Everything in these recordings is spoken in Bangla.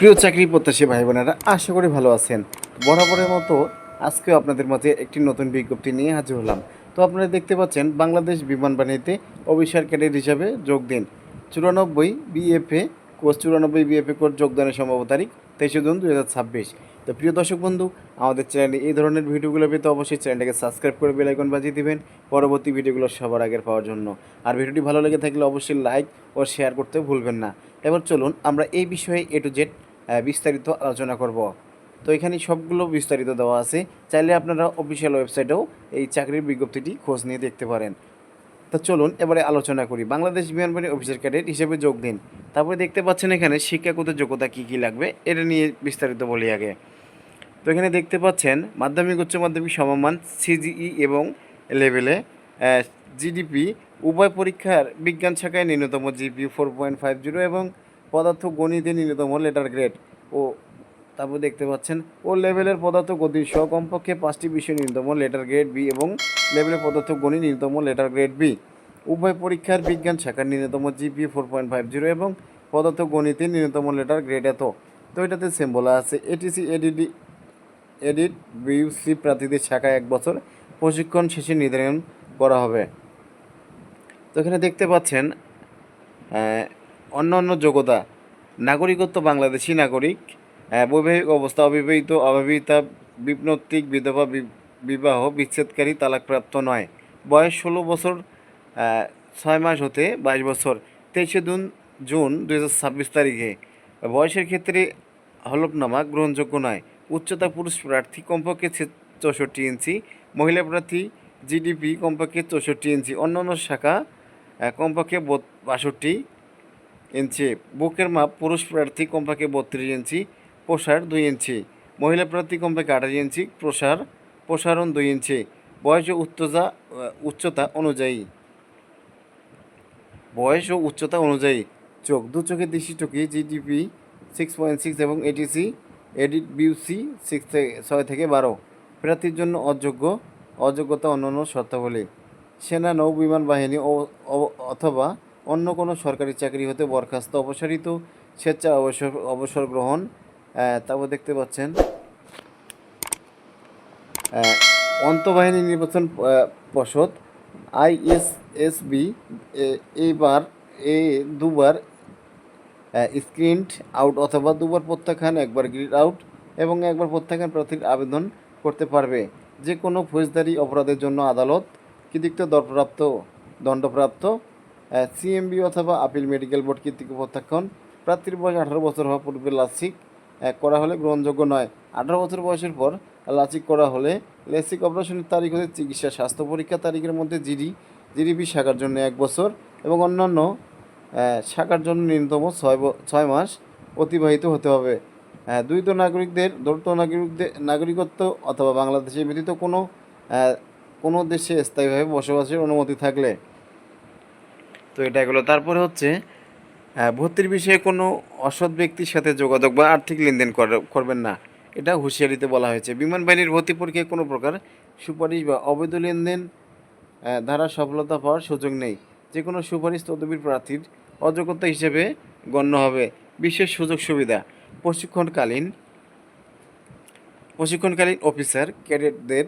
প্রিয় চাকরি প্রত্যাশী ভাই বোনেরা আশা করি ভালো আছেন। বরাবরের মতো আজকেও আপনাদের মাঝে একটি নতুন বিজ্ঞপ্তি নিয়ে হাজির হলাম। তো আপনারা দেখতে পাচ্ছেন, বাংলাদেশ বিমান বাহিনীতে অফিসার ক্যাডেট হিসাবে যোগ দিন। চুরানব্বই বিএফএ কোর্স চুরানব্বই বিএফএ কোর্স যোগদানের সম্ভাব্য তারিখ তেইশে জুন দুই হাজার ছাব্বিশ। তো প্রিয় দর্শক বন্ধু, আমাদের চ্যানেলে এই ধরনের ভিডিওগুলো পেতে অবশ্যই চ্যানেলটাকে সাবস্ক্রাইব করে বেলাইকন বাজিয়ে দিবেন পরবর্তী ভিডিওগুলো সবার আগের পাওয়ার জন্য। আর ভিডিওটি ভালো লেগে থাকলে অবশ্যই লাইক ও শেয়ার করতে ভুলবেন না। এবার চলুন আমরা এই বিষয়ে এ টু জেড বিস্তারিত আলোচনা করব। তো এখানে সবগুলো বিস্তারিত দেওয়া আছে। চাইলে আপনারা অফিসিয়াল ওয়েবসাইটেও এই চাকরির বিজ্ঞপ্তিটি খোঁজ নিয়ে দেখতে পারেন। তো চলুন, এবারে আলোচনা করি। বাংলাদেশ বিমান বাহিনী অফিসার ক্যাডেট হিসেবে যোগ দিন। তারপরে দেখতে পাচ্ছেন এখানে শিক্ষাগত যোগ্যতা কী কী লাগবে? এটা নিয়ে বিস্তারিত বলি আগে। তো এখানে দেখতে পাচ্ছেন, মাধ্যমিক, উচ্চ মাধ্যমিক সমমান সিজিই এবং লেভেলে জিডিপি উভয় পরীক্ষার বিজ্ঞান শাখায় ন্যূনতম GP four point five zero এবং পদার্থ গণিতে ন্যূনতম লেটার গ্রেড ও তারপর দেখতে পাচ্ছেন, ও লেভেলের পদার্থ গতি সহ কমপক্ষে পাঁচটি বিষয় ন্যূনতম লেটার গ্রেড বি এবং লেভেলের পদার্থ গণিত ন্যূনতম লেটার গ্রেড বি উভয় পরীক্ষার বিজ্ঞান শাখার ন্যূনতম GP four point five zero এবং পদার্থ গণিতে ন্যূনতম লেটার গ্রেড এত। তো এটাতে সেম বলা আছে। এটিসি এডিডি এডিট বিউসি প্রার্থীদের শাখায় এক বছর প্রশিক্ষণ শেষে নির্ধারণ করা হবে। তো এখানে দেখতে পাচ্ছেন অন্য অন্য যোগ্যতা, নাগরিকত্ব, বাংলাদেশি নাগরিক বৈবাহিক অবস্থা, অবিবাহিত অবিবাহিতা বিপ্নতিক বিধবা বিবাহ, বিচ্ছেদকারী, তালাকপ্রাপ্ত নয়। বয়স ষোলো বছর ছয় মাস হতে বাইশ বছর, তেইশে জুন জুন দু হাজার ছাব্বিশ তারিখে। বয়সের ক্ষেত্রে হলফনামা গ্রহণযোগ্য নয়। উচ্চতা পুরুষ প্রার্থী কমপক্ষে চৌষট্টি ইঞ্চি, মহিলা প্রার্থী জিডিপি কমপক্ষে চৌষট্টি ইঞ্চি। অন্যান্য শাখা কমপক্ষে বাষট্টি। ইঞ্চি। বুকের মাপ পুরুষ প্রার্থী কমপক্ষে বত্রিশ ইঞ্চি, প্রসার দুই ইঞ্চি। মহিলা প্রার্থী কমপক্ষে আঠাশ ইঞ্চি, প্রসার, প্রসারণ দুই ইঞ্চি। বয়স ও উচ্চতা উচ্চতা অনুযায়ী। বয়স ও উচ্চতা অনুযায়ী। চোখ, দু চোখের দৃষ্টিচোখী জিডিপি সিক্স পয়েন্ট সিক্স এবং এটিসি এডিট বিউসি সিক্স থেকে ছয় থেকে বারো। প্রার্থীর জন্য অযোগ্য, অযোগ্যতা অন্যান্য শর্তাবলী। সেনা, নৌ, বিমান বাহিনী অথবা অন্য কোনো সরকারি চাকরি হতে বরখাস্ত অপসারিত স্বেচ্ছা অবসর অবসর গ্রহণ তারপর দেখতে পাচ্ছেন অন্তঃবাহিনী নির্বাচন পর্ষদ, আইএসএসবি এইবার, এ, দুবার স্ক্রিনড আউট অথবা দুবার প্রত্যাখ্যান, একবার গ্রিড আউট এবং একবার প্রত্যাখ্যান প্রার্থীর আবেদন করতে পারবে। যে কোনো ফৌজদারি অপরাধের জন্য আদালত কৃতিক্ত দণ্ডপ্রাপ্ত দণ্ডপ্রাপ্ত সিএমবি অথবা আপিল মেডিকেল বোর্ড কর্তৃক প্রত্যাখ্যান। প্রার্থীর বয়স আঠারো বছর হওয়া পূর্বে লাসিক করা হলে গ্রহণযোগ্য নয়। আঠারো বছর বয়সের পর লাসিক করা হলে লেসিক অপারেশনের তারিখ হতে চিকিৎসা, স্বাস্থ্য পরীক্ষা তারিখের মধ্যে জিডি, জিডিপি শাখার জন্য এক বছর এবং অন্যান্য শাখার জন্য ন্যূনতম ছয় ছয় মাস অতিবাহিত হতে হবে। দ্বৈত নাগরিকদের দ্বৈত নাগরিকদের, নাগরিকত্ব অথবা বাংলাদেশে ব্যতীত কোনো কোনো দেশে স্থায়ীভাবে বসবাসের অনুমতি থাকলে তো এটা এগুলো। তারপরে হচ্ছে ভর্তির বিষয়ে কোনো অসৎ ব্যক্তির সাথে যোগাযোগ বা আর্থিক লেনদেন কর- করবেন না। এটা হুঁশিয়ারিতে বলা হয়েছে। বিমান বাহিনীর ভর্তি পরীক্ষায় কোনো প্রকার সুপারিশ বা অবৈধ লেনদেন দ্বারা সফলতা পাওয়ার সুযোগ নেই। যে কোনো সুপারিশ তদবির প্রার্থীর অযোগ্যতা হিসেবে গণ্য হবে। বিশেষ সুযোগ সুবিধা, প্রশিক্ষণকালীন প্রশিক্ষণকালীন অফিসার, ক্যাডেটদের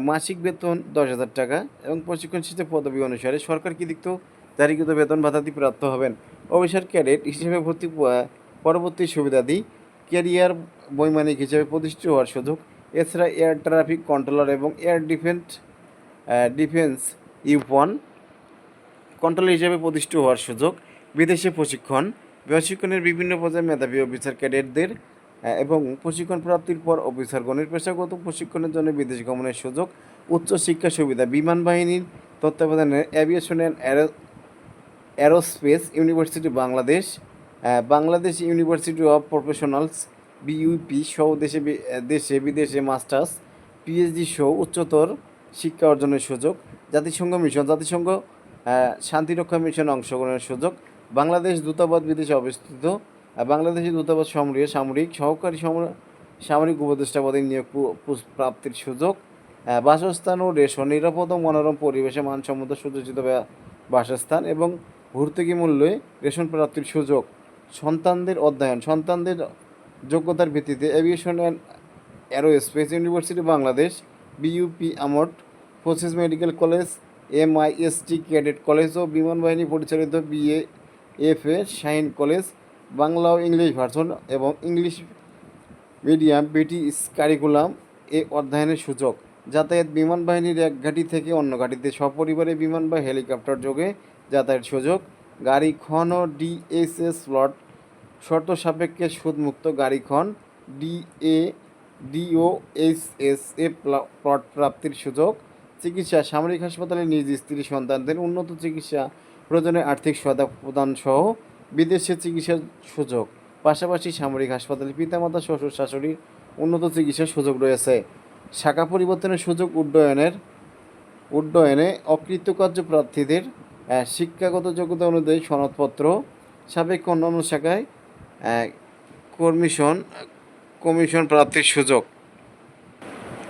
মাসিক বেতন দশ হাজার টাকা এবং প্রশিক্ষণ শেষে পদবি অনুসারে সরকার কৃতিক্ত জারিকৃত বেতন ভাতাদি প্রাপ্ত হবেন। অফিসার ক্যাডেট হিসেবে ভর্তি পরবর্তী সুবিধাদি ক্যারিয়ার বৈমানিক হিসেবে প্রতিষ্ঠিত হওয়ার সুযোগ, এছাড়া এয়ার ট্রাফিক কন্ট্রোলার এবং air defence defence weapon controller হিসেবে প্রতিষ্ঠিত হওয়ার সুযোগ, বিদেশে প্রশিক্ষণ, প্রশিক্ষণের বিভিন্ন পর্যায়ে মেধাবী অফিসার ক্যাডেটদের এবং প্রশিক্ষণ প্রাপ্তির পর অফিসারগণের পেশাগত প্রশিক্ষণের জন্য বিদেশ গমনের সুযোগ উচ্চ শিক্ষা সুবিধা, বিমান বাহিনীর তত্ত্বাবধানে aviation and aerospace university Bangladesh Bangladesh university of professionals BUP সহ দেশে দেশে বিদেশে মাস্টার্স পিএইচডি সহ উচ্চতর শিক্ষা অর্জনের সুযোগ, জাতিসংঘ মিশন, জাতিসংঘ শান্তিরক্ষা মিশনে অংশগ্রহণের সুযোগ, বাংলাদেশ দূতাবাস বিদেশে অবস্থিত বাংলাদেশি দূতাবাস সামরিক সামরিক সহকারী সামর- সামরিক উপদেষ্টা পদে নিয়োগ প্রাপ্তির সুযোগ বাসস্থান ও রেশন, নিরাপদ ও মনোরম পরিবেশে মানসম্মত সুযোজিত বাসস্থান এবং ভর্তুকি মূল্যে রেশন প্রাপ্তির সুযোগ। সন্তানদের অধ্যয়ন। সন্তানদের যোগ্যতার ভিত্তিতে aviation and aerospace university Bangladesh, BUP armed forces medical college, MIST cadet college ও বিমান বাহিনী পরিচালিত B A F A Shaheen college, Bangla O English version এবং ইংলিশ মিডিয়াম ব্রিটিশ কারিকুলাম এ অধ্যয়নের সুযোগ। যাতায়াত বিমান বাহিনীর এক ঘাঁটি থেকে অন্য ঘাঁটিতে সপরিবারে বিমান বা হেলিকপ্টার যোগে যাতায়াত সুযোগ। গাড়ি খন ও ডিএসএস স্লট শর্ত সাপেক্ষে সুদমুক্ত গাড়ি খন D A D O S S A plot প্রাপ্তির সুযোগ। চিকিৎসা, সামরিক হাসপাতালে নিজ স্ত্রী সন্তানদের উন্নত চিকিৎসা প্রয়োজনে আর্থিক সহায়তা প্রদান সহ বিদেশে চিকিৎসার সুযোগ। পাশাপাশি সামরিক হাসপাতালে পিতামাতা, শ্বশুর, শাশুড়ির উন্নত চিকিৎসার সুযোগ রয়েছে। শাখা পরিবর্তনের সুযোগ উড্ডয়নের, উড্ডয়নে অকৃতকার্য প্রার্থীদের শিক্ষাগত যোগ্যতা অনুযায়ী সনদপত্র সাপেক্ষ অন্যান্য শাখায় কমিশন কমিশন প্রাপ্তির সুযোগ।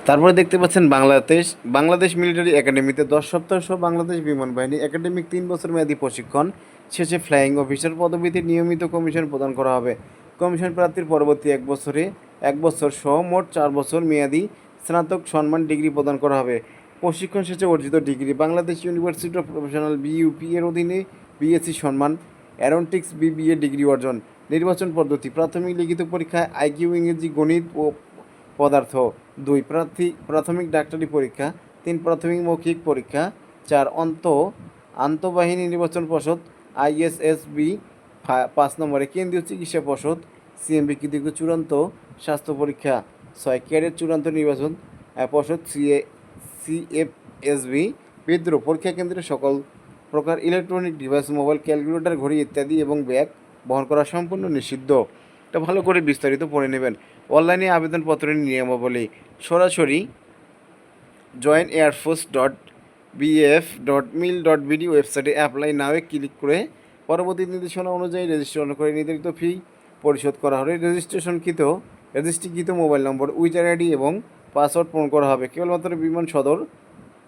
তারপরে দেখতে পাচ্ছেন বাংলাদেশ বাংলাদেশ মিলিটারি একাডেমিতে দশ সপ্তাহ সহ বাংলাদেশ বিমান বাহিনী একাডেমিক তিন বছর মেয়াদী প্রশিক্ষণ, শেষে ফ্লাইং অফিসার পদবীতে নিয়মিত কমিশন প্রদান করা হবে। কমিশন প্রাপ্তির পরবর্তী এক বছরে, এক বছর সহ মোট চার বছর মেয়াদী স্নাতক সম্মান ডিগ্রি প্রদান করা হবে। প্রশিক্ষণ শেষে অর্জিত degree. Bangladesh university of professional BUP এর অধীনে বিএসসি সম্মান অ্যারোনটিক্স বিবিএ ডিগ্রি অর্জন, নির্বাচন পদ্ধতি, প্রাথমিক লিখিত পরীক্ষায় আইকিউ ইংরেজি, গণিত ও পদার্থ, দুই প্রার্থী, প্রাথমিক ডাক্তারি পরীক্ষা, তিন প্রাথমিক মৌখিক পরীক্ষা, চার অন্ত, আন্তঃবাহিনী নির্বাচন পর্ষদ আইএসএসবি পাঁচ নম্বরে কেন্দ্রীয় চিকিৎসা পর্ষদ সিএমবি কৃতিক চূড়ান্ত স্বাস্থ্য পরীক্ষা, ছয় ক্যাডেট চূড়ান্ত নির্বাচন পর্ষদ সিএ সিএফএসবি বিদ্রোহ পরীক্ষা কেন্দ্রে সকল প্রকার ইলেকট্রনিক ডিভাইস মোবাইল ক্যালকুলেটর ঘড়ি ইত্যাদি এবং ব্যাগ বহন করা সম্পূর্ণ নিষিদ্ধ। এটা ভালো করে বিস্তারিত পড়ে নেবেন। অনলাইনে আবেদনপত্রের নিয়মাবলী সরাসরি join air force dot B F dot mil dot BD ওয়েবসাইটে অ্যাপ্লাই নাওয়ে ক্লিক করে পরবর্তী নির্দেশনা অনুযায়ী রেজিস্ট্রেশন করে নির্ধারিত ফি পরিশোধ করা হবে। রেজিস্ট্রেশনকৃত রেজিস্ট্রিকৃত মোবাইল নম্বর উইজার আইডি এবং পাসওয়ার্ড পূরণ করা হবে। কেবলমাত্র বিমান সদর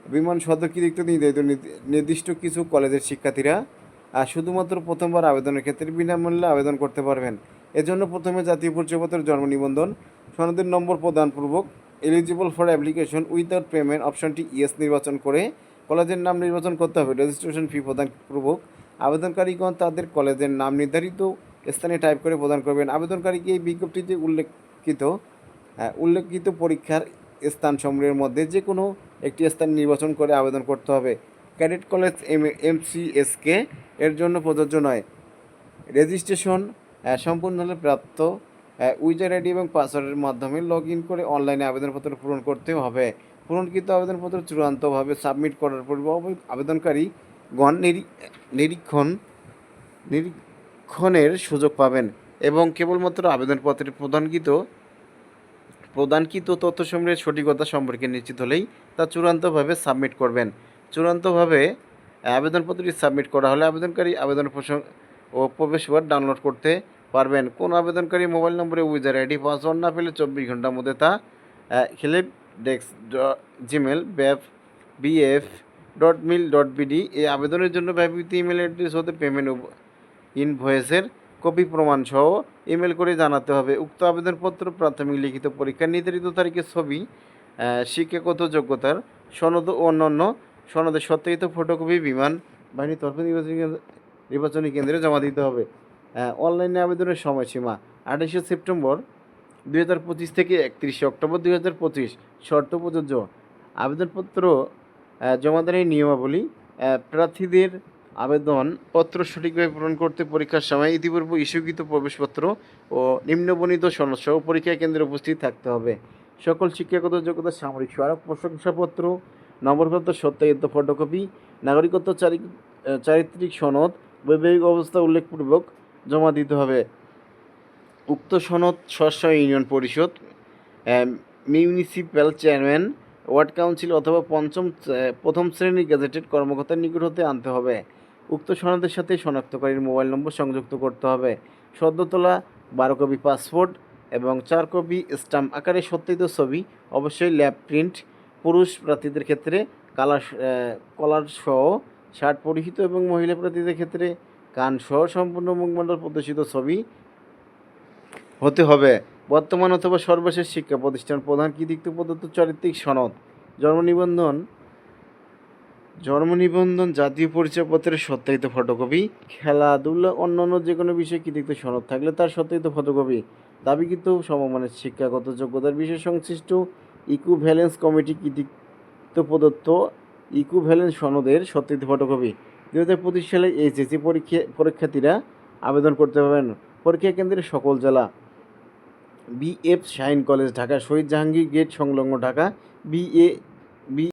বিমান সদর কৃতিত্ব নির্ধারিত নির্দি- নির্দিষ্ট কিছু কলেজের শিক্ষার্থীরা আর শুধুমাত্র প্রথমবার আবেদনের ক্ষেত্রে বিনামূল্যে আবেদন করতে পারবেন। এজন্য প্রথমে জাতীয় পরিচয়পত্রের জন্ম নিবন্ধন, সনদের নম্বর প্রদানপূর্বক eligible for application without payment অপশনটি ইয়েস নির্বাচন করে কলেজের নাম নির্বাচন করতে হবে। রেজিস্ট্রেশন ফি প্রদানপূর্বক আবেদনকারীগণ তাদের কলেজের নাম নির্ধারিত স্থানে টাইপ করে প্রদান করবেন। আবেদনকারীকে এই বিজ্ঞপ্তিতে উল্লেখিত উল্লেখিত পরীক্ষার স্থান সমূহের মধ্যে যে কোনো একটি স্থান নির্বাচন করে আবেদন করতে হবে। ক্যাডেট কলেজ এম এমসিএসকে এর জন্য প্রযোজ্য নয়। রেজিস্ট্রেশন আহ, সম্পূর্ণ হলে প্রাপ্ত উইজার আইডি এবং পাসওয়ার্ডের মাধ্যমে লগ ইন করে অনলাইনে আবেদনপত্র পূরণ করতে হবে। পূরণকৃত আবেদনপত্র চূড়ান্তভাবে সাবমিট করার পূর্বে আবেদনকারী গণ নিরী- নিরীক্ষণ নিরীক্ষণের সুযোগ পাবেন এবং কেবলমাত্র আবেদনপত্রের প্রদানকৃত প্রদানকৃত তথ্যসমূহের সঠিকতা সম্পর্কে নিশ্চিত হলেই তা চূড়ান্তভাবে সাবমিট করবেন। চূড়ান্তভাবে আবেদনপত্রটি সাবমিট করা হলে আবেদনকারী আবেদন প্রসঙ্গ ও প্রবেশপত্র ডাউনলোড করতে পারবেন। কোন আবেদনকারী মোবাইল নম্বরে উইজার আইডি, পাসওয়ার্ড না পেলে চব্বিশ ঘণ্টার মধ্যে তা help desk Gmail ব্যাপ B F dot mil dot BD এই আবেদনের জন্য ব্যবহৃত ইমেল অ্যাড্রেস হতে পেমেন্ট ইনভয়েসের কপি প্রমাণ সহ ইমেল করে জানাতে হবে। উক্ত আবেদনপত্র প্রাথমিক লিখিত পরীক্ষার নির্ধারিত তারিখের ছবি শিক্ষাগত যোগ্যতার সনদ ও অন্যান্য সনদের সত্যায়িত ফটোকপি বিমান বাহিনীর তরফে নির্বাচনী নির্বাচনী কেন্দ্রে জমা দিতে হবে। অনলাইনে আবেদনের সময়সীমা আঠাশে সেপ্টেম্বর দুই হাজার পঁচিশ থেকে একত্রিশে অক্টোবর দুই হাজার পঁচিশ। শর্ত প্রযোজ্য। আবেদনপত্র আহ, জমাদানের নিয়মাবলী আহ, প্রার্থীদের আবেদনপত্র সঠিকভাবে পূরণ করতে পরীক্ষার সময় ইতিপূর্বে ইস্যুকৃত প্রবেশপত্র ও নিম্নবর্ণিত সনদসহ পরীক্ষা কেন্দ্রে উপস্থিত থাকতে হবে। সকল শিক্ষাগত যোগ্যতা, সামরিক স্মারক, প্রশংসাপত্র নম্বরপত্র সত্যায়িত ফটোকপি, নাগরিকত্ব চারি- চারিত্রিক সনদ, বৈবাহিক অবস্থা উল্লেখপূর্বক জমা দিতে হবে। উক্ত সনদ স্বস্ব union Parishad municipal chairman, ward council অথবা পঞ্চম প্রথম শ্রেণির গ্যাজেটেড কর্মকর্তার নিকট হতে আনতে হবে। উক্ত সনদের সাথে শনাক্তকারীর মোবাইল নম্বর সংযুক্ত করতে হবে। সদ্য তোলা বারো কপি পাসপোর্ট এবং চার কপি স্টাম্প আকারে সত্যায়িত ছবি, অবশ্যই ল্যাব প্রিন্ট। পুরুষ প্রার্থীদের ক্ষেত্রে কালার কলার সহ শার্ট পরিহিত এবং মহিলা প্রার্থীদের ক্ষেত্রে কান সহ সম্পূর্ণ মুখমণ্ডল প্রদর্শিত ছবি হতে হবে। বর্তমান অথবা সর্বশেষ শিক্ষা প্রতিষ্ঠান প্রধান কৃতিত্ব প্রদত্ত চারিত্রিক সনদ? জন্ম নিবন্ধন জন্ম নিবন্ধন, জাতীয় পরিচয়পত্রের সত্যায়িত ফটোকপি, খেলাধুলা, অন্যান্য যে কোনো বিষয়ে কৃতিত্ব সনদ থাকলে তার সত্যায়িত ফটোকপি। দাবিকৃত সমমানের শিক্ষাগত যোগ্যতার বিষয়ে সংশ্লিষ্ট ইকুভ্যালেন্স কমিটি কৃতিত্ব প্রদত্ত ইকুভ্যালেন্স সনদের সত্যায়িত ফটোকপি। দু হাজার পঁচিশ সালে এইচএসসি পরীক্ষা, পরীক্ষার্থীরা আবেদন করতে পারবেন। পরীক্ষা কেন্দ্রের সকল জেলা। B F Shaheen college, Dhaka, Shaheed Jahangir gate, সংলগ্ন ঢাকা, বিএ, বি